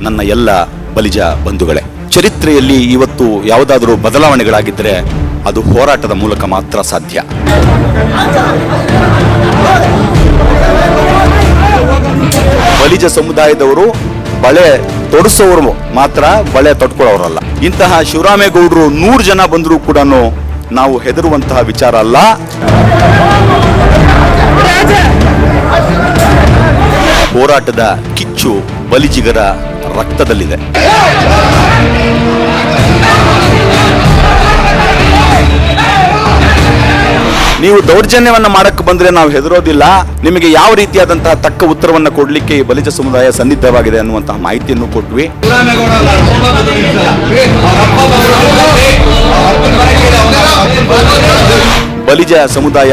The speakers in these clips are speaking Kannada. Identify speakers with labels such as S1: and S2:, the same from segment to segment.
S1: ನನ್ನ ಎಲ್ಲ ಬಲಿಜ ಬಂಧುಗಳೇ. ಚರಿತ್ರೆಯಲ್ಲಿ ಇವತ್ತು ಯಾವುದಾದರೂ ಬದಲಾವಣೆಗಳಾಗಿದ್ದರೆ ಅದು ಹೋರಾಟದ ಮೂಲಕ ಮಾತ್ರ ಸಾಧ್ಯ. ಬಲಿಜ ಸಮುದಾಯದವರು ಬಳೆ ತೊಡಸೋರು ಮಾತ್ರ ಬಳೆ ತೊಡ್ಕೊಳ್ಳೋರಲ್ಲ. ಇಂತಹ ಶಿವರಾಮೇಗೌಡರು ನೂರು ಜನ ಬಂದರೂ ಕೂಡ ನಾವು ಹೆದರುವಂತಹ ವಿಚಾರ ಅಲ್ಲ. ಹೋರಾಟದ ಕಿಚ್ಚು ಬಲಿಜಿಗರ ರಕ್ತದಲ್ಲಿದೆ. ನೀವು ದೌರ್ಜನ್ಯವನ್ನ ಮಾಡಕ್ಕೆ ಬಂದ್ರೆ ನಾವು ಹೆದರೋದಿಲ್ಲ. ನಿಮಗೆ ಯಾವ ರೀತಿಯಾದಂತಹ ತಕ್ಕ ಉತ್ತರವನ್ನ ಕೊಡಲಿಕ್ಕೆ ಈ ಬಲಿಜ ಸಮುದಾಯ ಸನ್ನಿದ್ಧವಾಗಿದೆ ಅನ್ನುವಂತಹ ಮಾಹಿತಿಯನ್ನು ಕೊಟ್ವಿ. ಬಲಿಜ ಸಮುದಾಯ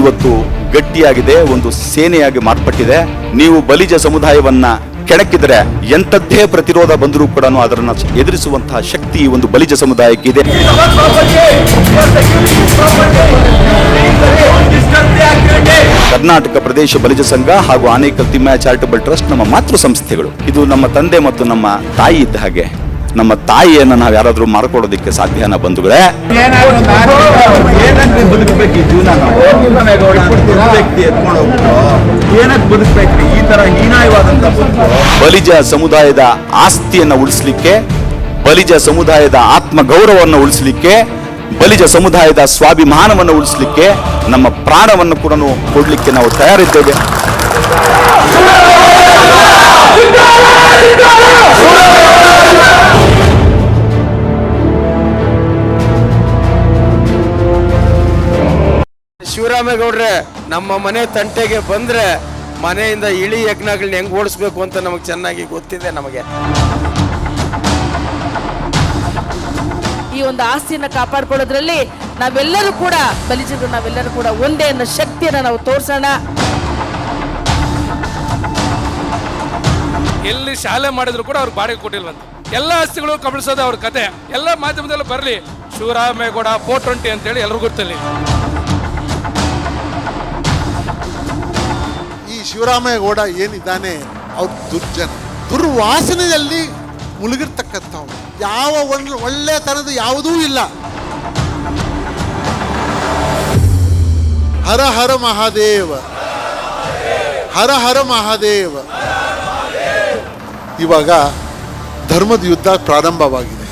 S1: ಇವತ್ತು ಗಟ್ಟಿಯಾಗಿದೆ, ಒಂದು ಸೇನೆಯಾಗಿ ಮಾರ್ಪಟ್ಟಿದೆ. ನೀವು ಬಲಿಜ ಸಮುದಾಯವನ್ನ ಕೆಣಕಿದರೆ ಎಂಥದ್ದೇ ಪ್ರತಿರೋಧ ಬಂದರೂ ಕೂಡ ಅದರನ್ನ ಎದುರಿಸುವಂತಹ ಶಕ್ತಿ ಈ ಒಂದು ಬಲಿಜ ಸಮುದಾಯಕ್ಕೆ ಇದೆ. ಕರ್ನಾಟಕ ಪ್ರದೇಶ ಬಲಿಜ ಸಂಘ ಹಾಗೂ ಆನೇಕಲ್ ತಿಮ್ಮಯ ಚಾರಿಟಬಲ್ ಟ್ರಸ್ಟ್ ನಮ್ಮ ಮಾತೃ ಸಂಸ್ಥೆಗಳು. ಇದು ನಮ್ಮ ತಂದೆ ಮತ್ತು ನಮ್ಮ ತಾಯಿ ಇದ್ದ ಹಾಗೆ ನಮ್ಮ ತಾಯಿಯನ್ನು ನಾವು ಯಾರಾದರೂ ಮಾರ್ಕೊಡೋದಕ್ಕೆ ಸಾಧ್ಯನ ಬಂಧುಗಳೇ.
S2: ಜೀವನ ಬದುಕಬೇಕ್ರಿ ಈ ತರ ಹೀನಾಯವಾದಂತ ಬದುಕು
S1: ಬಲಿಜ ಸಮುದಾಯದ ಆಸ್ತಿಯನ್ನ ಉಳಿಸಲಿಕ್ಕೆ ಬಲಿಜ ಸಮುದಾಯದ ಆತ್ಮ ಗೌರವವನ್ನು ಉಳಿಸಲಿಕ್ಕೆ ಬಲಿಜ ಸಮುದಾಯದ ಸ್ವಾಭಿಮಾನವನ್ನು ಉಳಿಸಲಿಕ್ಕೆ ನಮ್ಮ ಪ್ರಾಣವನ್ನು ಕೂಡ ಕೊಡಲಿಕ್ಕೆ ನಾವು ತಯಾರಿದ್ದೇವೆ.
S3: ಶಿವರಾಮೇಗೌಡ್ರೆ ನಮ್ಮ ಮನೆ ತಂಟೆಗೆ ಬಂದ್ರೆ ಮನೆಯಿಂದ ಇಳಿ ಯಜ್ಞಗಳನ್ನ ಹೆಂಗೆ ಓಡಿಸ್ಬೇಕು ಅಂತ ನಮಗೆ ಚೆನ್ನಾಗಿ ಗೊತ್ತಿದೆ ನಮಗೆ.
S4: ಈ ಒಂದು ಆಸ್ತಿಯನ್ನು ಕಾಪಾಡ್ಕೊಳ್ಳೋದ್ರಲ್ಲಿ ನಾವೆಲ್ಲರೂ ಕೂಡ ಬಲಿಜರು ನಾವೆಲ್ಲರೂ ಕೂಡ ಒಂದೇ ಅನ್ನೋ ಶಕ್ತಿಯನ್ನ ನಾವು ತೋರ್ಸೋಣ.
S5: ಎಲ್ಲಿ ಶಾಲೆ ಮಾಡಿದ್ರು ಕೂಡ ಅವ್ರಿಗೆ ಬಾಡಿಗೆ ಕೊಟ್ಟಿಲ್ವಂತ. ಎಲ್ಲ ಆಸ್ತಿಗಳು ಕಬಳಿಸೋದು ಅವ್ರ ಕತೆ. ಎಲ್ಲ ಮಾಧ್ಯಮದಲ್ಲೂ ಬರಲಿ. ಶಿವರಾಮೇಗೌಡ ಫೋರ್ ಟ್ವೆಂಟಿ ಅಂತೇಳಿ ಎಲ್ಲರಿಗೂ ಗೊತ್ತಲ್ಲಿ
S6: ಶಿವರಾಮೇಗೌಡ ಏನಿದ್ದಾನೆ, ಅವ್ರ ದುರ್ಜನ. ದುರ್ವಾಸನೆಯಲ್ಲಿ ಮುಳುಗಿರ್ತಕ್ಕಂಥವ್ರು. ಯಾವ ಒಂದು ಒಳ್ಳೆತನದ ಯಾವುದೂ ಇಲ್ಲ. ಹರ ಹರ ಮಹಾದೇವ. ಹರ ಹರ ಮಹಾದೇವ. ಇವಾಗ ಧರ್ಮದ ಯುದ್ಧ ಪ್ರಾರಂಭವಾಗಿದೆ.